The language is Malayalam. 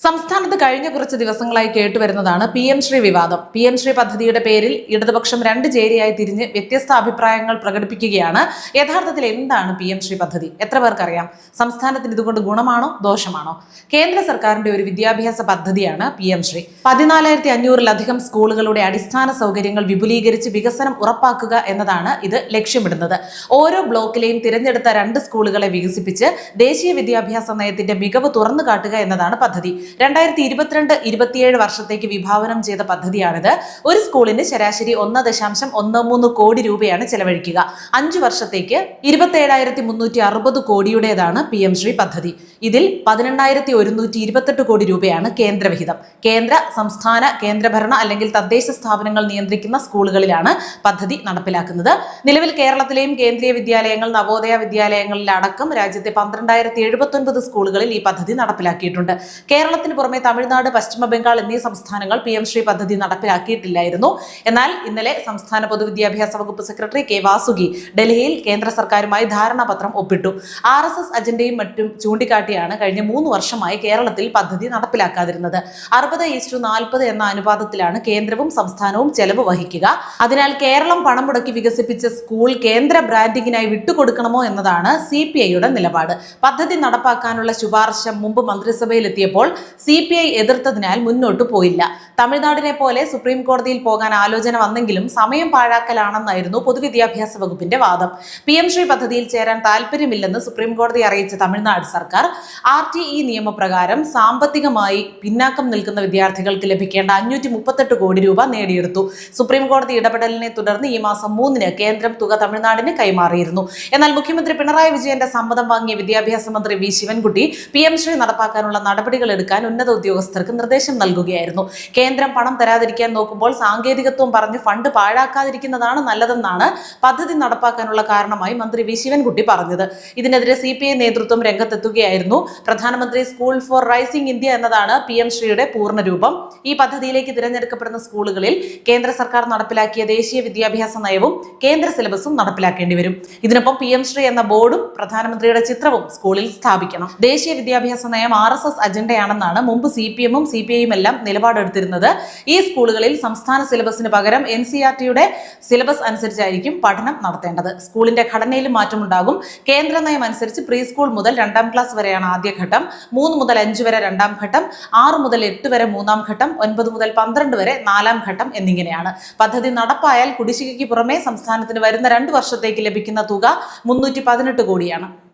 സംസ്ഥാനത്ത് കഴിഞ്ഞ കുറച്ച് ദിവസങ്ങളായി കേട്ടുവരുന്നതാണ് പി എം ശ്രീ വിവാദം. പി എം ശ്രീ പദ്ധതിയുടെ പേരിൽ ഇടതുപക്ഷം രണ്ട് ചേരിയായി തിരിഞ്ഞ് വ്യത്യസ്ത അഭിപ്രായങ്ങൾ പ്രകടിപ്പിക്കുകയാണ്. യഥാർത്ഥത്തിൽ എന്താണ് പി എം ശ്രീ പദ്ധതി? എത്ര പേർക്കറിയാം? സംസ്ഥാനത്തിന് ഇതുകൊണ്ട് ഗുണമാണോ? ദോഷമാണോ? കേന്ദ്ര സർക്കാരിന്റെ ഒരു വിദ്യാഭ്യാസ പദ്ധതിയാണ് പി എം ശ്രീ. പതിനാലായിരത്തി അഞ്ഞൂറിലധികം സ്കൂളുകളുടെ അടിസ്ഥാന സൗകര്യങ്ങൾ വിപുലീകരിച്ച് വികസനം ഉറപ്പാക്കുക എന്നതാണ് ഇത് ലക്ഷ്യമിടുന്നത്. ഓരോ ബ്ലോക്കിലെയും തിരഞ്ഞെടുത്ത രണ്ട് സ്കൂളുകളെ വികസിപ്പിച്ച് ദേശീയ വിദ്യാഭ്യാസ നയത്തിന്റെ മികവ് തുറന്നു കാട്ടുക എന്നതാണ് പദ്ധതി. രണ്ടായിരത്തി ഇരുപത്തിരണ്ട് ഇരുപത്തിയേഴ് വർഷത്തേക്ക് വിഭാവനം ചെയ്ത പദ്ധതിയാണിത്. ഒരു സ്കൂളിന് ശരാശരി ഒന്ന് ദശാംശം ഒന്ന് മൂന്ന് കോടി രൂപയാണ് ചെലവഴിക്കുക. അഞ്ചു വർഷത്തേക്ക് ഇരുപത്തേഴായിരത്തി മുന്നൂറ്റി അറുപത് കോടിയുടേതാണ് പി എം ശ്രീ പദ്ധതി. ഇതിൽ പതിനെണ്ണായിരത്തി ഒരുന്നൂറ്റി ഇരുപത്തെട്ട് കോടി രൂപയാണ് കേന്ദ്രവിഹിതം. കേന്ദ്ര സംസ്ഥാന കേന്ദ്രഭരണ അല്ലെങ്കിൽ തദ്ദേശ സ്ഥാപനങ്ങൾ നിയന്ത്രിക്കുന്ന സ്കൂളുകളിലാണ് പദ്ധതി നടപ്പിലാക്കുന്നത്. നിലവിൽ കേരളത്തിലെയും കേന്ദ്രീയ വിദ്യാലയങ്ങൾ നവോദയ വിദ്യാലയങ്ങളിലടക്കം രാജ്യത്തെ പന്ത്രണ്ടായിരത്തി എഴുപത്തൊൻപത് സ്കൂളുകളിൽ ഈ പദ്ധതി നടപ്പിലാക്കിയിട്ടുണ്ട്. കേരളത്തിന് പുറമെ തമിഴ്നാട് പശ്ചിമ ബംഗാൾ എന്നീ സംസ്ഥാനങ്ങൾ പി എം ശ്രീ പദ്ധതി നടപ്പിലാക്കിയിട്ടില്ലായിരുന്നു. എന്നാൽ ഇന്നലെ സംസ്ഥാന പൊതുവിദ്യാഭ്യാസ വകുപ്പ് സെക്രട്ടറി കെ വാസുകി ഡൽഹിയിൽ കേന്ദ്ര സർക്കാരുമായി ധാരണാപത്രം ഒപ്പിട്ടു. ആർ എസ് എസ് അജണ്ടയും മറ്റും ചൂണ്ടിക്കാട്ടിയാണ് കഴിഞ്ഞ മൂന്ന് വർഷമായി കേരളത്തിൽ പദ്ധതി നടപ്പിലാക്കാതിരുന്നത്. അറുപത് ഈസ്റ്റു നാൽപ്പത് എന്ന അനുപാതത്തിലാണ് കേന്ദ്രവും സംസ്ഥാനവും ചെലവ് വഹിക്കുക. അതിനാൽ കേരളം പണം മുടക്കി വികസിപ്പിച്ച സ്കൂൾ കേന്ദ്ര ബ്രാൻഡിങ്ങിനായി വിട്ടുകൊടുക്കണമോ എന്നതാണ് സി പി ഐയുടെ നിലപാട്. പദ്ധതി നടപ്പാക്കാനുള്ള ശുപാർശ മുമ്പ് മന്ത്രിസഭയിൽ എത്തിയപ്പോൾ സി പി ഐ എതിർത്തതിനാൽ മുന്നോട്ട് പോയില്ല. തമിഴ്നാടിനെ പോലെ സുപ്രീം കോടതിയിൽ പോകാൻ ആലോചന വന്നെങ്കിലും സമയം പാഴാക്കലാണെന്നായിരുന്നു പൊതുവിദ്യാഭ്യാസ വകുപ്പിന്റെ വാദം. പി എം ശ്രീ പദ്ധതിയിൽ ചേരാൻ താല്പര്യമില്ലെന്ന് സുപ്രീം കോടതി അറിയിച്ച തമിഴ്നാട് സർക്കാർ ആർ ടി ഇ നിയമപ്രകാരം സാമ്പത്തികമായി പിന്നാക്കം നിൽക്കുന്ന വിദ്യാർത്ഥികൾക്ക് ലഭിക്കേണ്ട അഞ്ഞൂറ്റി മുപ്പത്തെട്ട് കോടി രൂപ നേടിയെടുത്തു. സുപ്രീം കോടതി ഇടപെടലിനെ തുടർന്ന് ഈ മാസം മൂന്നിന് കേന്ദ്രം തുക തമിഴ്നാടിന് കൈമാറിയിരുന്നു. എന്നാൽ മുഖ്യമന്ത്രി പിണറായി വിജയന്റെ സമ്മതം വാങ്ങിയ വിദ്യാഭ്യാസ മന്ത്രി V Sivankutty P M Shri നടപ്പാക്കാനുള്ള നടപടികൾ എടുക്കാൻ ഉന്നത ഉദ്യോഗസ്ഥർക്ക് നിർദ്ദേശം നൽകുകയായിരുന്നു. കേന്ദ്രം പണം തരാതിരിക്കാൻ നോക്കുമ്പോൾ സാങ്കേതികത്വം പറഞ്ഞ് ഫണ്ട് പാഴാക്കാതിരിക്കുന്നതാണ് നല്ലതെന്നാണ് പദ്ധതി നടപ്പാക്കാനുള്ള കാരണമായി മന്ത്രി വി. ശിവൻകുട്ടി പറഞ്ഞത്. ഇതിനെതിരെ സി പി ഐ നേതൃത്വം രംഗത്തെത്തുകയായിരുന്നു. പ്രധാനമന്ത്രി സ്കൂൾ ഫോർ റൈസിംഗ് ഇന്ത്യ എന്നതാണ് പി. എം. ശ്രീയുടെ പൂർണരൂപം. ഈ പദ്ധതിയിലേക്ക് തിരഞ്ഞെടുക്കപ്പെടുന്ന സ്കൂളുകളിൽ കേന്ദ്ര സർക്കാർ നടപ്പിലാക്കിയ ദേശീയ വിദ്യാഭ്യാസ നയവും കേന്ദ്ര സിലബസും നടപ്പിലാക്കേണ്ടി വരും. ഇതിനൊപ്പം പി. എം. ശ്രീ എന്ന ബോർഡും പ്രധാനമന്ത്രിയുടെ ചിത്രവും സ്കൂളിൽ സ്ഥാപിക്കണം. ദേശീയ വിദ്യാഭ്യാസ നയം ആർ എസ് എസ് അജണ്ടയാണെന്നാണ് മുമ്പ് സി പി എമ്മും സി പി ഐയും എല്ലാം നിലപാടെടുത്തിരുന്നത്. ഈ സ്കൂളുകളിൽ സംസ്ഥാന സിലബസിന് പകരം എൻ സി ആർ ടിയുടെ സിലബസ് അനുസരിച്ചായിരിക്കും പഠനം നടത്തേണ്ടത്. സ്കൂളിന്റെ ഘടനയിലും മാറ്റമുണ്ടാകും. കേന്ദ്ര നയം അനുസരിച്ച് പ്രീ സ്കൂൾ മുതൽ രണ്ടാം ക്ലാസ് വരെയാണ് ആദ്യഘട്ടം മൂന്ന് മുതൽ അഞ്ച് വരെ രണ്ടാം ഘട്ടം. ആറ് മുതൽ എട്ട് വരെ മൂന്നാം ഘട്ടം. ഒൻപത് മുതൽ പന്ത്രണ്ട് വരെ നാലാം ഘട്ടം എന്നിങ്ങനെയാണ്. പദ്ധതി നടപ്പായാൽ കുടിശ്ശികയ്ക്ക് പുറമെ സംസ്ഥാനത്തിന് വരുന്ന രണ്ട് വർഷത്തേക്ക് ലഭിക്കുന്ന തുക മുന്നൂറ്റി കോടിയാണ്.